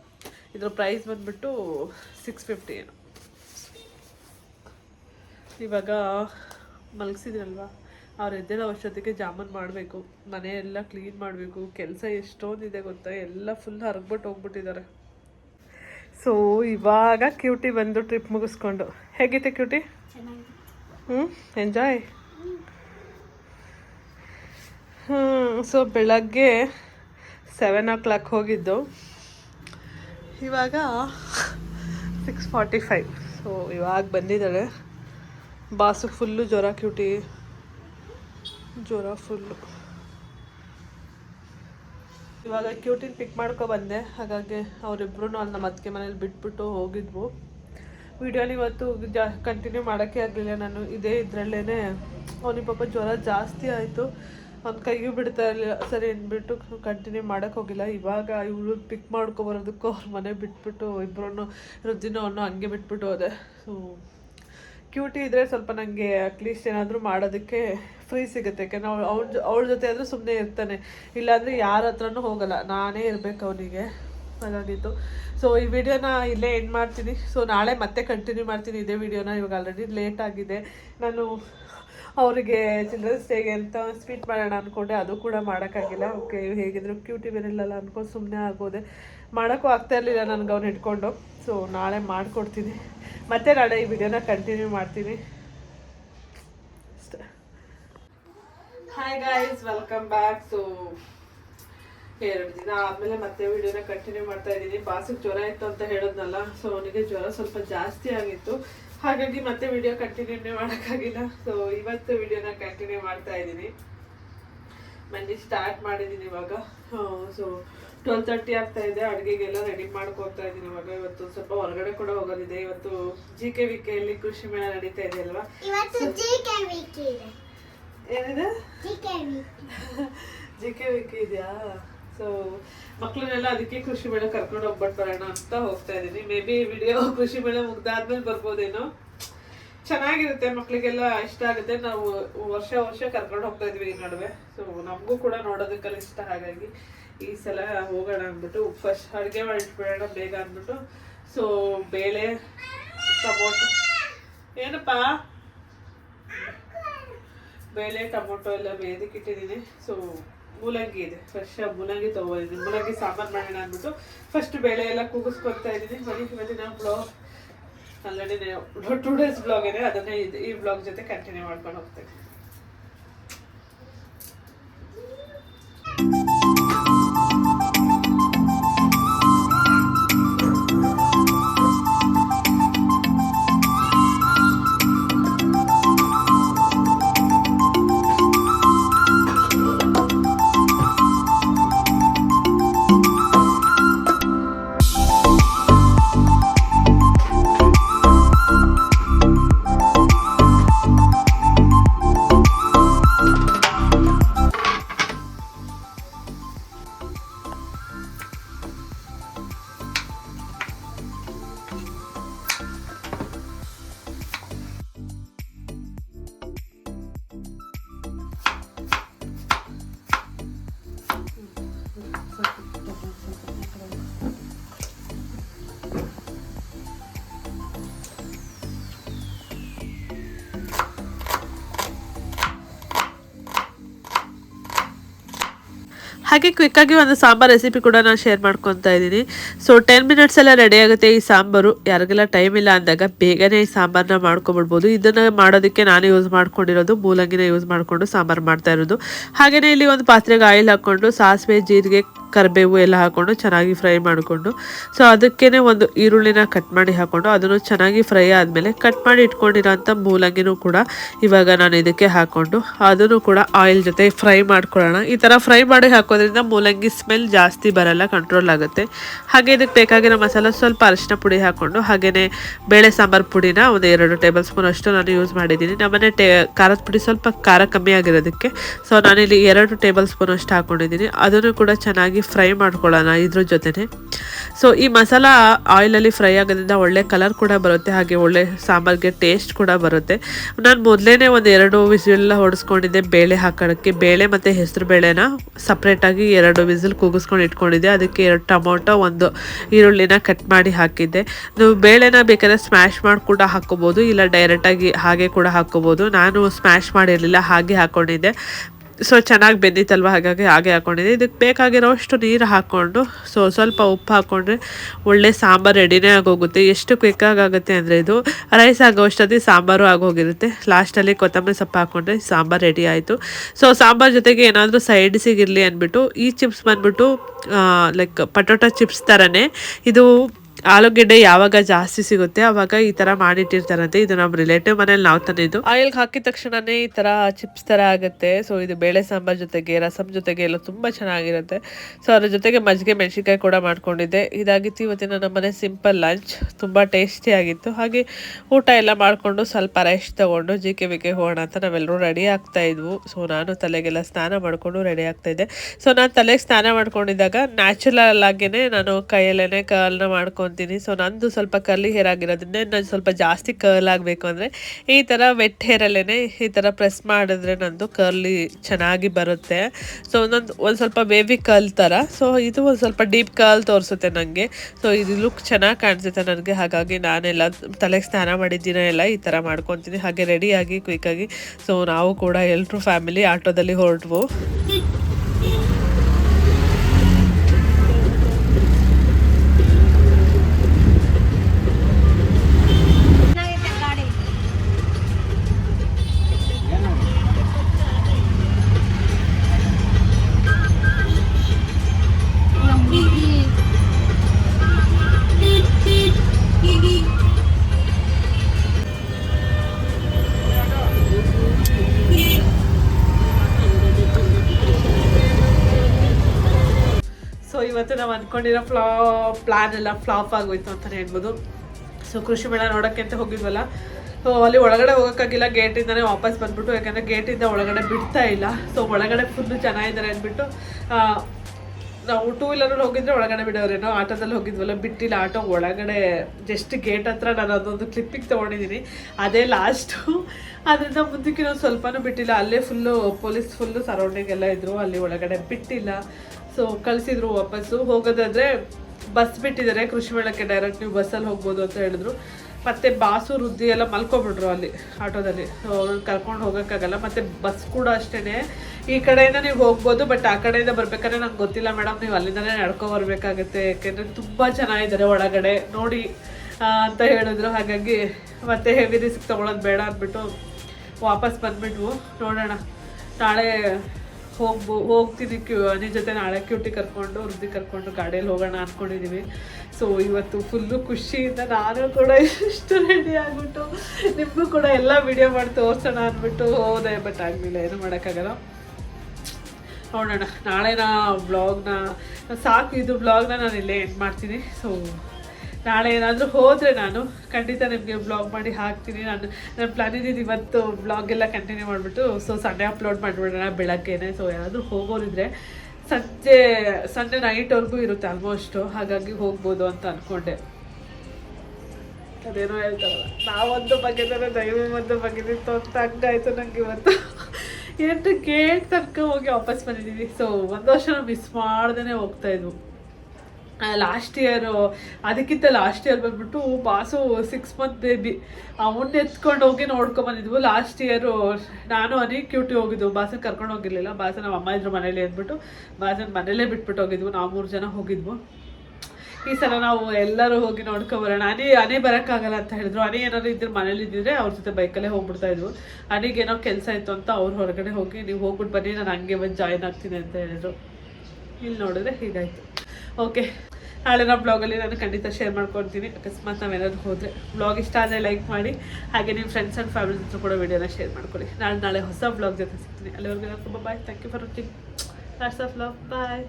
ಇದ್ರ ಪ್ರೈಸ್ ಬಂದ್ಬಿಟ್ಟು ಸಿಕ್ಸ್ ಫಿಫ್ಟಿ ಏನು. ಇವಾಗ ಮಲಗಿಸಿದ್ರಲ್ವ? ಅವ್ರು ಎದ್ದೇಳೋ ವರ್ಷದಕ್ಕೆ ಜಾಮೂನ್ ಮಾಡಬೇಕು. ಮನೆ ಎಲ್ಲ ಕ್ಲೀನ್ ಮಾಡಬೇಕು. ಕೆಲಸ ಎಷ್ಟೊಂದಿದೆ ಗೊತ್ತಾ? ಎಲ್ಲ ಫುಲ್ ಹರಗ್ಬಿಟ್ಟು ಹೋಗ್ಬಿಟ್ಟಿದ್ದಾರೆ ಸೊ ಇವಾಗ ಕ್ಯೂಟಿ ಬಂದು ಟ್ರಿಪ್ ಮುಗಿಸ್ಕೊಂಡು. ಹೇಗಿತ್ತು ಕ್ಯೂಟಿ ಹ್ಞೂ ಎಂಜಾಯ್ ಹ್ಞೂ ಸೊ ಬೆಳಗ್ಗೆ ಸೆವೆನ್ ಓ ಕ್ಲಾಕ್ ಹೋಗಿದ್ದು. ಇವಾಗ ಸಿಕ್ಸ್ ಫಾರ್ಟಿ ಫೈವ್ ಸೊ ಇವಾಗ ಬಂದಿದ್ದಾಳೆ ಬಾಸು ಫುಲ್ಲು ಜ್ವರ ಕ್ಯೂಟಿ ಜ್ವರ ಫುಲ್ಲು ಇವಾಗ ಕ್ಯೂಟಿನ ಪಿಕ್ ಮಾಡ್ಕೊ ಬಂದೆ ಹಾಗಾಗಿ ಅವರಿಬ್ರು ಅಲ್ಲಿ ನಮ್ಮ ಅತ್ತಿಗೆ ಮನೇಲಿ ಬಿಟ್ಬಿಟ್ಟು ಹೋಗಿದ್ವು ವಿಡಿಯೋಲಿ ಇವತ್ತು ಜಾ ಕಂಟಿನ್ಯೂ ಮಾಡೋಕ್ಕೆ ಆಗಲಿಲ್ಲ ನಾನು ಇದೇ ಇದರಲ್ಲೇ ಅವನಿಗೆ ಪಾಪ ಜ್ವರ ಜಾಸ್ತಿ ಆಯಿತು ಅವ್ನ ಕೈಗೂ ಬಿಡ್ತಾ ಇರಲಿಲ್ಲ ಸರಿ ಅಂದ್ಬಿಟ್ಟು ಕಂಟಿನ್ಯೂ ಮಾಡೋಕ್ಕೆ ಹೋಗಿಲ್ಲ ಇವಾಗ ಇವಳು ಪಿಕ್ ಮಾಡ್ಕೊಬರೋದಕ್ಕೂ ಅವ್ರ ಮನೆ ಬಿಟ್ಬಿಟ್ಟು ಇಬ್ಬರನ್ನು ರುದ್ದಿನೋ ಅವನು ಹಂಗೆ ಬಿಟ್ಬಿಟ್ಟು ಹೋದೆ. ಸೊ ಕ್ಯೂಟಿ ಇದ್ದರೆ ಸ್ವಲ್ಪ ನನಗೆ ಅಟ್ಲೀಸ್ಟ್ ಏನಾದರೂ ಮಾಡೋದಕ್ಕೆ ಫ್ರೀ ಸಿಗುತ್ತೆ. ಯಾಕೆಂದ್ರೆ ಅವ್ಳು ಅವಳ ಅವಳ ಜೊತೆ ಆದರೂ ಸುಮ್ಮನೆ ಇರ್ತಾನೆ. ಇಲ್ಲಾಂದರೆ ಯಾರ ಹತ್ರನೂ ಹೋಗಲ್ಲ. ನಾನೇ ಇರಬೇಕು ಅವನಿಗೆ. ಹಾಗಾಗಿತ್ತು ಸೊ ಈ ವಿಡಿಯೋನ ಇಲ್ಲೇ ಎಂಡ್ ಮಾಡ್ತೀನಿ. ಸೊ ನಾಳೆ ಮತ್ತೆ ಕಂಟಿನ್ಯೂ ಮಾಡ್ತೀನಿ ಇದೇ ವಿಡಿಯೋನ. ಇವಾಗ ಆಲ್ರೆಡಿ ಲೇಟ್ ಆಗಿದೆ. ನಾನು ಅವರಿಗೆ ಚಿಲ್ಡ್ರನ್ಸ್ ಡೇಗೆ ಅಂತ ಸ್ವೀಟ್ ಮಾಡೋಣ ಅಂದ್ಕೊಂಡೆ ಅದು ಕೂಡ ಮಾಡೋಕ್ಕಾಗಿಲ್ಲ. ಓಕೆ, ಹೇಗಿದ್ರು ಕ್ಯೂಟಿ ಬರಲಿಲ್ಲ ಅಂದ್ಕೊಂಡು ಸುಮ್ಮನೆ ಆಗೋದೆ. ಮಾಡೋಕ್ಕೂ ಆಗ್ತಾ ಇರಲಿಲ್ಲ ನನಗೆ ಅವ್ನು ಇಟ್ಕೊಂಡು. ಸೊ ನಾಳೆ ಮಾಡಿಕೊಡ್ತೀನಿ. ಮತ್ತೆ ನಾಳೆ ಈ ವಿಡಿಯೋನ ಕಂಟಿನ್ಯೂ ಮಾಡ್ತೀನಿ. Hi guys welcome back so ಎರಡು ದಿನ ಆದ್ಮೇಲೆ ಮತ್ತೆ ವಿಡಿಯೋನ ಕಂಟಿನ್ಯೂ ಮಾಡ್ತಾ ಇದ್ದೀನಿ. ಬಾಸಿಗೆ ಜ್ವರ ಇತ್ತು ಅಂತ ಹೇಳೋದ್ನಲ್ಲ ಸೊ ಅವನಿಗೆ ಜ್ವರ ಸ್ವಲ್ಪ ಜಾಸ್ತಿ ಆಗಿತ್ತು. ಹಾಗಾಗಿ ಮತ್ತೆ ವಿಡಿಯೋ ಕಂಟಿನ್ಯೂನೇ ಮಾಡೋಕ್ಕಾಗಿಲ್ಲ. ಸೊ ಇವತ್ತು ವಿಡಿಯೋನ ಕಂಟಿನ್ಯೂ ಮಾಡ್ತಾ ಇದ್ದೀನಿ. ಮನೆ ಸ್ಟಾರ್ಟ್ ಮಾಡಿದ್ದೀನಿ ಇವಾಗ. ಸೊ ಟ್ವೆಲ್ ತರ್ಟಿ ಆಗ್ತಾ ಇದೆ ಅಡುಗೆಗೆಲ್ಲ ರೆಡಿ ಮಾಡ್ಕೊತಾ ಇದ್ದೀನಿ ಇವಾಗ. ಇವತ್ತು ಸ್ವಲ್ಪ ಹೊರಗಡೆ ಕೂಡ ಹೋಗೋದಿದೆ. ಇವತ್ತು ಜಿ ಕೆ ವಿ ಕೆಯಲ್ಲಿ ಕೃಷಿ ಮೇಳ ನಡೀತಾ ಇದೆ. ಅಲ್ವಾ ಕೆ ಏನಿದೆ ಜಿ ಕೆ ವಿ ಕೆ ಇದೆಯಾ? ಸೊ ಮಕ್ಕಳನ್ನೆಲ್ಲ ಅದಕ್ಕೆ ಕೃಷಿ ಮೇಳ ಕರ್ಕೊಂಡು ಹೋಗ್ಬಿಟ್ಟು ಬರೋಣ ಅಂತ ಹೋಗ್ತಾ ಇದ್ದೀನಿ. ಮೇ ಬಿ ವಿಡಿಯೋ ಕೃಷಿ ಮೇಳ ಮುಗ್ದಾದ್ಮೇಲೆ ಬರ್ಬೋದೇನೋ? ಚೆನ್ನಾಗಿರುತ್ತೆ ಮಕ್ಕಳಿಗೆಲ್ಲ ಇಷ್ಟ ಆಗುತ್ತೆ. ನಾವು ವರ್ಷ ವರ್ಷ ಕರ್ಕೊಂಡು ಹೋಗ್ತಾ ಇದ್ವಿ ಈ ನಡುವೆ. ಸೊ ನಮಗೂ ಕೂಡ ನೋಡೋದಕ್ಕೆಲ್ಲ ಇಷ್ಟ ಹಾಗಾಗಿ. ಈ ಸಲ ಹೋಗೋಣ ಅಂದ್ಬಿಟ್ಟು ಫಸ್ಟ್ ಅಡುಗೆ ಮಾಡಿಟ್ಬಿಡೋಣ, ಬೇಗ ಅಂದ್ಬಿಟ್ಟು. ಸೊ ಬೇಳೆ, ಟೊಮೊಟೊ. ಏನಪ್ಪ? ಬೇಳೆ, ಟೊಮೊಟೊ ಎಲ್ಲ ಬೇದಕ್ಕಿಟ್ಟಿದ್ದೀನಿ ಸೊ ಮೂಲಂಗಿ ಇದೆ. ಫ್ರೆಶ್ ಮೂಲಂಗಿ ತೊಗೊಂಡಿದ್ದೀನಿ. ಮೂಲಂಗಿ ಸಾಂಬಾರು ಮಾಡೋಣ ಅಂದ್ಬಿಟ್ಟು ಫಸ್ಟ್ ಬೇಳೆ ಎಲ್ಲ ಕೂಗಿಸ್ಕೊಳ್ತಾ ಇದ್ದೀನಿ. ಮನೆ ಇವತ್ತಿನ blog already two days blog ಇದೆ. ಅದನ್ನೇ ಈ ಬ್ಲಾಗ್ ಜೊತೆ ಕಂಟಿನ್ಯೂ ಮಾಡ್ಕೊಂಡು ಹೋಗ್ತೇನೆ. ಹಾಗೆ ಕ್ವಿಕ್ಕಾಗಿ ಒಂದು ಸಾಂಬಾರ್ ರೆಸಿಪಿ ಕೂಡ ನಾನು ಶೇರ್ ಮಾಡ್ಕೊತಾ ಇದ್ದೀನಿ. ಸೊ ಟೆನ್ ಮಿನಿಟ್ಸ್ ಎಲ್ಲ ರೆಡಿ ಆಗುತ್ತೆ ಈ ಸಾಂಬಾರು. ಯಾರಿಗೆಲ್ಲ ಟೈಮ್ ಇಲ್ಲ ಅಂದಾಗ ಬೇಗನೆ ಈ ಸಾಂಬಾರನ್ನ ಮಾಡ್ಕೊಬಿಡ್ಬೋದು ಇದನ್ನು ಮಾಡೋದಕ್ಕೆ ನಾನು ಯೂಸ್ ಮಾಡ್ಕೊಂಡಿರೋದು, ಮೂಲಂಗಿನ ಯೂಸ್ ಮಾಡಿಕೊಂಡು ಸಾಂಬಾರು ಮಾಡ್ತಾ ಇರೋದು. ಹಾಗೆಯೇ ಇಲ್ಲಿ ಒಂದು ಪಾತ್ರೆಗೆ ಆಯಿಲ್ ಹಾಕ್ಕೊಂಡು, ಸಾಸಿವೆ, ಜೀರಿಗೆ, ಕರಿಬೇವು ಎಲ್ಲ ಹಾಕ್ಕೊಂಡು ಚೆನ್ನಾಗಿ ಫ್ರೈ ಮಾಡಿಕೊಂಡು ಸೊ ಅದಕ್ಕೇ ಒಂದು ಈರುಳ್ಳಿನ ಕಟ್ ಮಾಡಿ ಹಾಕ್ಕೊಂಡು, ಅದನ್ನು ಚೆನ್ನಾಗಿ ಫ್ರೈ ಆದಮೇಲೆ ಕಟ್ ಮಾಡಿ ಇಟ್ಕೊಂಡಿರೋಂಥ ಮೂಲಂಗಿನೂ ಕೂಡ ಇವಾಗ ನಾನು ಇದಕ್ಕೆ ಹಾಕ್ಕೊಂಡು, ಅದನ್ನು ಕೂಡ ಆಯಿಲ್ ಜೊತೆ ಫ್ರೈ ಮಾಡ್ಕೊಳ್ಳೋಣ. ಈ ಥರ ಫ್ರೈ ಮಾಡಿ ಹಾಕೋದ್ರಿಂದ ಮೂಲಂಗಿ ಸ್ಮೆಲ್ ಜಾಸ್ತಿ ಬರಲ್ಲ ಕಂಟ್ರೋಲ್ ಆಗುತ್ತೆ. ಹಾಗೆ ಇದಕ್ಕೆ ಬೇಕಾಗಿರೋ ಮಸಾಲ ಸ್ವಲ್ಪ ಅರಿಶಿನ ಪುಡಿ ಹಾಕ್ಕೊಂಡು ಹಾಗೆಯೇ ಬೇಳೆ ಸಾಂಬಾರು ಪುಡಿನ ಒಂದು ಎರಡು ಟೇಬಲ್ ಸ್ಪೂನ್ ಅಷ್ಟು ನಾನು ಯೂಸ್ ಮಾಡಿದ್ದೀನಿ. ನಮ್ಮನೆ ಟೇ, ಖಾರದ ಪುಡಿ ಸ್ವಲ್ಪ ಖಾರ ಕಮ್ಮಿ ಆಗಿರೋದಕ್ಕೆ. ಸೊ ನಾನಿಲ್ಲಿ ಎರಡು ಟೇಬಲ್ ಸ್ಪೂನ್ ಅಷ್ಟು ಹಾಕ್ಕೊಂಡಿದ್ದೀನಿ ಅದನ್ನು ಕೂಡ ಚೆನ್ನಾಗಿ ಫ್ರೈ ಮಾಡ್ಕೊಳ್ಳೋಣ ಇದ್ರ ಜೊತೆನೆ. ಸೊ ಈ ಮಸಾಲ ಆಯಿಲಲ್ಲಿ ಫ್ರೈ ಆಗೋದ್ರಿಂದ ಒಳ್ಳೆ ಕಲರ್ ಕೂಡ ಬರುತ್ತೆ, ಹಾಗೆ ಒಳ್ಳೆ ಸಾಂಬಾರಿಗೆ ಟೇಸ್ಟ್ ಕೂಡ ಬರುತ್ತೆ. ನಾನು ಮೊದಲೇ ಒಂದು ಎರಡು ವಿಸಿಲ್ ಹೊಡೆಸ್ಕೊಂಡಿದ್ದೆ, ಬೇಳೆ ಹಾಕೋಕ್ಕೆ ಬೇಳೆ ಮತ್ತು ಹೆಸರು ಬೇಳೆನ ಸಪ್ರೇಟಾಗಿ ಎರಡು ವಿಸಿಲ್ ಕೂಗಿಸ್ಕೊಂಡು ಇಟ್ಕೊಂಡಿದ್ದೆ. ಅದಕ್ಕೆ ಎರಡು ಟೊಮೊಟೊ, ಒಂದು ಈರುಳ್ಳಿನ ಕಟ್ ಮಾಡಿ ಹಾಕಿದ್ದೆ. ನೀವು ಬೇಳೆನ ಬೇಕಾದ್ರೆ ಸ್ಮ್ಯಾಶ್ ಮಾಡಿ ಕೂಡ ಹಾಕ್ಕೋಬೋದು, ಇಲ್ಲ ಡೈರೆಕ್ಟಾಗಿ ಹಾಗೆ ಕೂಡ ಹಾಕ್ಕೋಬೋದು. ನಾನು ಸ್ಮ್ಯಾಶ್ ಮಾಡಿರಲಿಲ್ಲ, ಹಾಗೆ ಹಾಕ್ಕೊಂಡಿದ್ದೆ ಸೊ ಚೆನ್ನಾಗಿ ಬೆಂದಿತ್ತಲ್ವ? ಹಾಗಾಗಿ ಹಾಗೆ ಹಾಕ್ಕೊಂಡಿದ್ದೆ ಇದಕ್ಕೆ ಬೇಕಾಗಿರೋ ಅಷ್ಟು ನೀರು ಹಾಕ್ಕೊಂಡು ಸೊ ಸ್ವಲ್ಪ ಉಪ್ಪು ಹಾಕ್ಕೊಂಡ್ರೆ ಒಳ್ಳೆ ಸಾಂಬಾರು ರೆಡಿನೇ ಆಗೋಗುತ್ತೆ. ಎಷ್ಟು ಕ್ವಿಕ್ಕಾಗಿ ಆಗುತ್ತೆ ಅಂದರೆ ಇದು ರೈಸ್ ಆಗೋ ಅಷ್ಟೊತ್ತಿಗೆ ಸಾಂಬಾರು ಆಗೋಗಿರುತ್ತೆ. ಲಾಸ್ಟಲ್ಲಿ ಕೊತ್ತಂಬರಿ ಸೊಪ್ಪು ಹಾಕ್ಕೊಂಡ್ರೆ ಸಾಂಬಾರು ರೆಡಿ ಆಯಿತು. ಸೊ ಸಾಂಬಾರು ಜೊತೆಗೆ ಏನಾದರೂ ಸೈಡ್ಸಿಗಿರಲಿ ಅಂದ್ಬಿಟ್ಟು, ಈ ಚಿಪ್ಸ್ ಬಂದ್ಬಿಟ್ಟು ಲೈಕ್ ಪಟೋಟೊ ಚಿಪ್ಸ್ ಥರನೇ ಇದು ಆಲೂಗೆಡ್ಡೆ ಯಾವಾಗ ಜಾಸ್ತಿ ಸಿಗುತ್ತೆ, ಅವಾಗ ಈ ತರ ಮಾಡಿಟ್ಟಿರ್ತಾರಂತೆ. ಇದು ನಮ್ಮ ರಿಲೇಟಿವ್ ಮನೇಲಿ ನಾವು ತಂದಿದ್ದು. ಆಯಿಲ್ ಹಾಕಿದ ತಕ್ಷಣನೇ ಈ ತರ ಚಿಪ್ಸ್ ತರ ಆಗುತ್ತೆ. ಸೊ ಇದು ಬೇಳೆ ಸಾಂಬಾರ್ ಜೊತೆಗೆ, ರಸಂ ಜೊತೆಗೆ ಎಲ್ಲ ತುಂಬಾ ಚೆನ್ನಾಗಿರುತ್ತೆ. ಸೊ ಅದ್ರ ಜೊತೆಗೆ ಮಜ್ಜಿಗೆ ಮೆಣಸಿನ್ಕಾಯಿ ಕೂಡ ಮಾಡ್ಕೊಂಡಿದ್ದೆ. ಇದಾಗಿತ್ತು ಇವತ್ತಿನ ನಮ್ಮನೆ ಸಿಂಪಲ್ ಲಂಚ್. ತುಂಬಾ ಟೇಸ್ಟಿ ಆಗಿತ್ತು. ಹಾಗೆ ಊಟ ಎಲ್ಲ ಮಾಡಿಕೊಂಡು ಸ್ವಲ್ಪ ರೆಸ್ಟ್ ತಗೊಂಡು ಜಿ ಕೆ ವಿಕೆ ಹೋಗೋಣ ಅಂತ ನಾವೆಲ್ಲರೂ ರೆಡಿ ಆಗ್ತಾ ಇದ್ವು. ಸೊ ನಾನು ತಲೆಗೆಲ್ಲ ಸ್ನಾನ ಮಾಡಿಕೊಂಡು ರೆಡಿ ಆಗ್ತಾ ಇದ್ದೆ. ಸೊ ನಾನು ತಲೆಗೆ ಸ್ನಾನ ಮಾಡ್ಕೊಂಡಿದ್ದಾಗ ನ್ಯಾಚುರಲ್ ಆಗೇನೆ ನಾನು ಕೈಯಲ್ಲೇನೆ ಕರ್ಲ್ನ ಮಾಡ್ಕೊತೀನಿ ಸೊ ನಂದು ಸ್ವಲ್ಪ ಕರ್ಲಿ ಹೇರ್ ಆಗಿರೋದ್ರಿಂದ ನಾನು ಸ್ವಲ್ಪ ಜಾಸ್ತಿ ಕರ್ಲ್ ಆಗಬೇಕು ಅಂದರೆ ಈ ಥರ ವೆಟ್ ಹೇರಲ್ಲೇ ಈ ಥರ ಪ್ರೆಸ್ ಮಾಡಿದ್ರೆ ನಂದು ಕರ್ಲಿ ಚೆನ್ನಾಗಿ ಬರುತ್ತೆ. ಸೊ ನಂದು ಒಂದು ಸ್ವಲ್ಪ ಬೇಬಿ ಕರ್ಲ್ ಥರ ಸೊ ಇದು ಒಂದು ಸ್ವಲ್ಪ ಡೀಪ್ ಕರ್ಲ್ ತೋರಿಸುತ್ತೆ ನನಗೆ ಸೊ ಇದು ಲುಕ್ ಚೆನ್ನಾಗಿ ಕಾಣಿಸುತ್ತೆ ನನಗೆ. ಹಾಗಾಗಿ ನಾನೆಲ್ಲ ತಲೆಗೆ ಸ್ನಾನ ಮಾಡಿದ್ದೀನ ಎಲ್ಲ ಈ ಥರ ಮಾಡ್ಕೊತೀನಿ. ಹಾಗೆ ರೆಡಿಯಾಗಿ ಕ್ವಿಕ್ಕಾಗಿ ಸೊ ನಾವು ಕೂಡ ಎಲ್ಲರೂ ಫ್ಯಾಮಿಲಿ ಆಟೋದಲ್ಲಿ ಹೊರಟ್ವು. ಇವತ್ತು ನಾವು ಅಂದ್ಕೊಂಡಿರೋ ಫ್ಲಾ ಪ್ಲಾನ್ ಎಲ್ಲ ಫ್ಲಾಪ್ ಆಗೋಯ್ತು ಅಂತಲೇ ಹೇಳ್ಬೋದು. ಸೊ ಕೃಷಿ ಮೇಳ ನೋಡೋಕ್ಕೆ ಅಂತ ಹೋಗಿದ್ವಲ್ಲ. ಸೊ ಅಲ್ಲಿ ಒಳಗಡೆ ಹೋಗೋಕ್ಕಾಗಿಲ್ಲ ಗೇಟಿಂದನೇ ವಾಪಸ್ ಬಂದ್ಬಿಟ್ಟು, ಯಾಕಂದರೆ ಗೇಟಿಂದ ಒಳಗಡೆ ಬಿಡ್ತಾ ಇಲ್ಲ. ಸೊ ಒಳಗಡೆ ಫುಲ್ಲು ಚೆನ್ನಾಗಿದ್ದಾರೆ ಅಂದ್ಬಿಟ್ಟು ನಾವು ಟೂ ವೀಲರಲ್ಲಿ ಹೋಗಿದ್ರೆ ಒಳಗಡೆ ಬಿಡೋರೇನೋ, ಆಟೋದಲ್ಲಿ ಹೋಗಿದ್ವಲ್ಲ, ಬಿಟ್ಟಿಲ್ಲ ಆಟೋ ಒಳಗಡೆ. ಜಸ್ಟ್ ಗೇಟ್ ಹತ್ರ ನಾನು ಅದೊಂದು ಕ್ಲಿಪ್ಪಿಗೆ ತೊಗೊಂಡಿದ್ದೀನಿ. ಅದೇ ಲಾಸ್ಟು ಅದರಿಂದ ಮುಂದಕ್ಕೆ ನಾವು ಸ್ವಲ್ಪನೂ ಬಿಟ್ಟಿಲ್ಲ. ಅಲ್ಲೇ ಫುಲ್ಲು ಪೊಲೀಸ್ ಫುಲ್ಲು ಸರೌಂಡಿಂಗ್ ಎಲ್ಲ ಇದ್ರು. ಅಲ್ಲಿ ಒಳಗಡೆ ಬಿಟ್ಟಿಲ್ಲ. ಸೊ ಕಳಿಸಿದ್ರು ವಾಪಸ್ಸು. ಹೋಗೋದಾದರೆ ಬಸ್ ಬಿಟ್ಟಿದ್ದಾರೆ. ಕೃಷಿ ಮೇಳಕ್ಕೆ ಡೈರೆಕ್ಟ್ ನೀವು ಬಸ್ಸಲ್ಲಿ ಹೋಗ್ಬೋದು ಅಂತ ಹೇಳಿದ್ರು. ಮತ್ತು ಬಾಸು, ವೃದ್ಧಿ ಎಲ್ಲ ಮಲ್ಕೊಬಿಟ್ರು ಅಲ್ಲಿ ಆಟೋದಲ್ಲಿ. ಕರ್ಕೊಂಡು ಹೋಗೋಕ್ಕಾಗಲ್ಲ. ಮತ್ತು ಬಸ್ ಕೂಡ ಅಷ್ಟೇ ಈ ಕಡೆಯಿಂದ ನೀವು ಹೋಗ್ಬೋದು ಬಟ್ ಆ ಕಡೆಯಿಂದ ಬರ್ಬೇಕಾದ್ರೆ ನಂಗೆ ಗೊತ್ತಿಲ್ಲ ಮೇಡಮ್ ನೀವು ಅಲ್ಲಿಂದಲೇ ನಡ್ಕೊ ಬರಬೇಕಾಗುತ್ತೆ. ಯಾಕೆಂದರೆ ತುಂಬ ಚೆನ್ನಾಗಿದ್ದಾರೆ ಒಳಗಡೆ. ನೋಡಿ ಅಂತ ಹೇಳಿದ್ರು. ಹಾಗಾಗಿ ಮತ್ತೆ ಹೆವಿ ರಿಸ್ಕ್ ತೊಗೊಳೋದು ಬೇಡ ಅಂದ್ಬಿಟ್ಟು ವಾಪಸ್ ಬಂದ್ಬಿಟ್ವು. ನೋಡೋಣ. ನಾಳೆ ಹೋಗ್ಬೋ ಹೋಗ್ತೀನಿ ಕ್ಯೂ ನಿನ್ನ ಜೊತೆ ನಾಳೆ ಕ್ಯೂಟಿ ಕರ್ಕೊಂಡು, ವೃದ್ಧಿ ಕರ್ಕೊಂಡು ಗಾಡಿಯಲ್ಲಿ ಹೋಗೋಣ ಅಂದ್ಕೊಂಡಿದ್ದೀವಿ ಸೊ ಇವತ್ತು ಫುಲ್ಲು ಖುಷಿಯಿಂದ ನಾನು ಕೂಡ ಇಷ್ಟು ರೆಡಿ ಆಗಿಬಿಟ್ಟು, ನಿಮಗೂ ಕೂಡ ಎಲ್ಲ ವಿಡಿಯೋ ಮಾಡಿ ತೋರಿಸೋಣ ಅಂದ್ಬಿಟ್ಟು ಹೋದೆ ಬಟ್ ಆಗಲಿಲ್ಲ. ಏನು ಮಾಡೋಕ್ಕಾಗಲ್ಲ. ನೋಡೋಣ. ನಾಳೆ ನಾ ಬ್ಲಾಗ್ನ ಸಾಕು, ಇದು ಬ್ಲಾಗ್ನ ನಾನು ಇಲ್ಲೇ ಎಂಡ್ ಮಾಡ್ತೀನಿ. ಸೊ ನಾಳೆ ಏನಾದರೂ ಹೋದರೆ ನಾನು ಖಂಡಿತ ನಿಮಗೆ ಬ್ಲಾಗ್ ಮಾಡಿ ಹಾಕ್ತೀನಿ. ನಾನು ನನ್ನ ಪ್ಲಾನ್ ಇದ್ದೀನಿ ಇವತ್ತು ಬ್ಲಾಗೆಲ್ಲ ಕಂಟಿನ್ಯೂ ಮಾಡಿಬಿಟ್ಟು ಸೊ ಸಂಡೆ ಅಪ್ಲೋಡ್ ಮಾಡಿಬಿಡೋಣ ಬೆಳಗ್ಗೆನೆ. ಸೊ ಯಾರಾದರೂ ಹೋಗೋರಿದ್ರೆ ಸಂಜೆ ಸಂಡೆ ನೈಟ್ವರೆಗೂ ಇರುತ್ತೆ ಆಲ್ಮೋಸ್ಟು ಹಾಗಾಗಿ ಹೋಗ್ಬೋದು ಅಂತ ಅಂದ್ಕೊಂಡೆ ಅದೇನೋ ಹೇಳ್ತಾರಲ್ಲ, ನಾವೊಂದು ಬಗೆದರೆ ದೈವ ಒಂದು ಬಗೆದಿತ್ತು ಅಂತ ಹಂಗಾಯ್ತು ನಂಗೆ ಇವತ್ತು. ಎಂಟು ಗೇಟ್ ತನಕ ಹೋಗಿ ವಾಪಸ್ ಬಂದಿದ್ದೀವಿ ಸೊ ಒಂದು ವರ್ಷ ಮಿಸ್ ಮಾಡ್ದೇ ಹೋಗ್ತಾ ಇದ್ವು. ಲಾಸ್ಟ್ ಇಯರು ಅದಕ್ಕಿಂತ ಲಾಸ್ಟ್ ಇಯರ್ ಬಂದ್ಬಿಟ್ಟು ಬಾಸು ಸಿಕ್ಸ್ ಮಂತ್ ಬೇಬಿ ಅವನ್ನ ಎತ್ಕೊಂಡು ಹೋಗಿ ನೋಡ್ಕೊಂಬಂದಿದ್ವು ಲಾಸ್ಟ್ ಇಯರು ನಾನು ಅನಿ ಕ್ಯೂಟಿ ಹೋಗಿದ್ವು ಬಾಸನ್ ಕರ್ಕೊಂಡು ಹೋಗಿರ್ಲಿಲ್ಲ. ಬಾಸ ನಮ್ಮ ಅಮ್ಮ ಇದ್ರು ಮನೇಲಿ ಅಂದ್ಬಿಟ್ಟು ಬಾಸನ್ ಮನೇಲೇ ಬಿಟ್ಬಿಟ್ಟು ಹೋಗಿದ್ವು. ನಾವು ಮೂರು ಜನ ಹೋಗಿದ್ವು. ಈ ಸಲ ನಾವು ಎಲ್ಲರೂ ಹೋಗಿ ನೋಡ್ಕೊಬರೋಣ ಅನಿ ಅನೇ ಬರೋಕ್ಕಾಗಲ್ಲ ಅಂತ ಹೇಳಿದ್ರು. ಅನಿ ಏನಾದ್ರು ಇದ್ರೆ ಮನೇಲಿ ಇದ್ದಿದ್ರೆ ಅವ್ರ ಜೊತೆ ಬೈಕಲ್ಲೇ ಹೋಗ್ಬಿಡ್ತಾ ಇದ್ವು. ಏನೋ ಕೆಲಸ ಇತ್ತು ಅಂತ ಅವ್ರು ಹೊರಗಡೆ ಹೋಗಿ, ನೀವು ಹೋಗ್ಬಿಟ್ಟು ಬನ್ನಿ. ನಾನು ಹಂಗೆ ಬಂದು ಜಾಯ್ನ್ ಆಗ್ತೀನಿ ಅಂತ ಹೇಳಿದ್ರು. ಇಲ್ಲಿ ನೋಡಿದ್ರೆ ಹೀಗಾಯ್ತು. ಓಕೆ ನಾಳೆ ನಾವು ಬ್ಲಾಗಲ್ಲಿ ನಾನು ಖಂಡಿತ ಶೇರ್ ಮಾಡ್ಕೊಡ್ತೀನಿ. ಅಕಸ್ಮಾತ್ ನಾವೇನಾದ್ರು ಹೋದರೆ ಬ್ಲಾಗ್ ಇಷ್ಟ ಆದರೆ ಲೈಕ್ ಮಾಡಿ. ಹಾಗೆ ನಿಮ್ಮ ಫ್ರೆಂಡ್ಸ್ ಆ್ಯಂಡ್ ಫ್ಯಾಮಿಲಿ ಜೊತೆ ಕೂಡ ವೀಡಿಯೋನ ಶೇರ್ ಮಾಡ್ಕೊಳ್ಳಿ. ನಾಳೆ ನಾಳೆ ಹೊಸ ಬ್ಲಾಗ್ ಜೊತೆ ಸಿಗ್ತೀನಿ. ಅಲ್ಲಿವರೆಗೂ ತುಂಬ bye thank you for watching lots of love bye